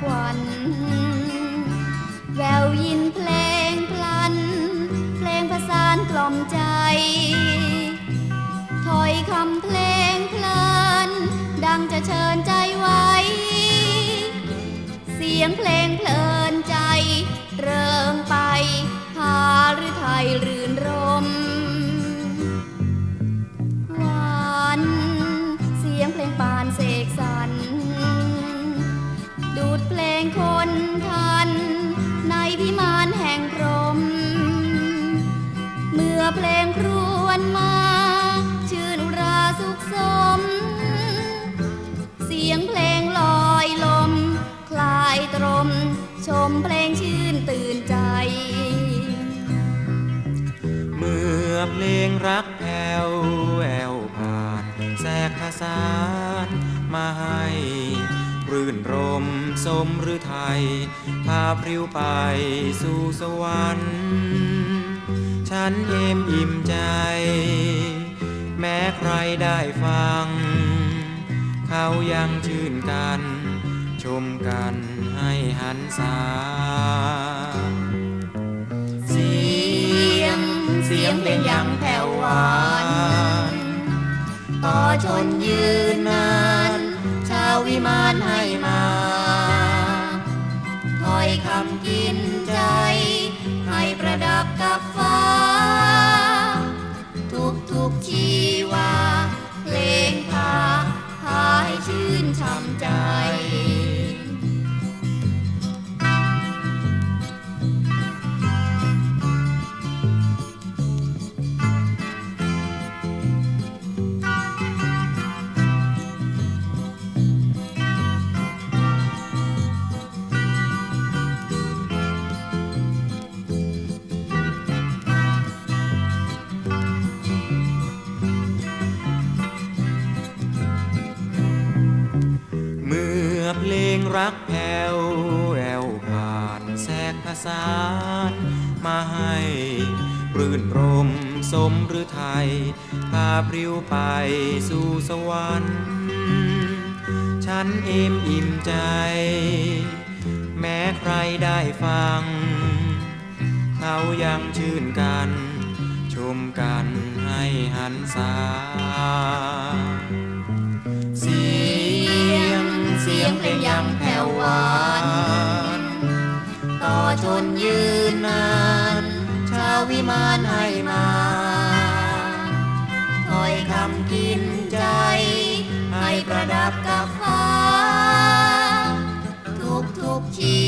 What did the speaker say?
ควันแววยินเพลงพลัน เพลงประสานกล่อมใจ ถอยคำเพลงเพลิน ดังจะเชิญใจ งชื่นตื่นใจ เมื่อเพลงรักแผ่วแววผ่านแทรกผสานมาให้รื่นรมสมหรือไทย พาพริ้วไปสู่สวรรค์ ฉันเอมอิ่มใจ แม้ใครได้ฟัง เขายังชื่นกัน ชมกันให้หันษาเสียงเสียงเพลงยังแผ่วหวานต่อชนยืนนาน ชาววิมานให้มาถ้อยคำกินใจ ให้ประดับกับฟ้า ทุกทุกชีวาเพลงพาพาให้ชื่นช่ำใจ เพลงรักแผ่วแววผ่านแทรกผสานมาให้รื่นรมสมหรือไทย พาพริ้วไปสู่สวรรค์ ฉันเอมอิ่มใจ แม้ใครได้ฟัง เขายังชื่นกัน ชมกันให้หันษา ยังแผ่วหวาน ต่อชนยืนนาน ชาววิมานให้มาถอยคำกินใจ ให้ประดับกับฟ้า ทุกทุกๆชี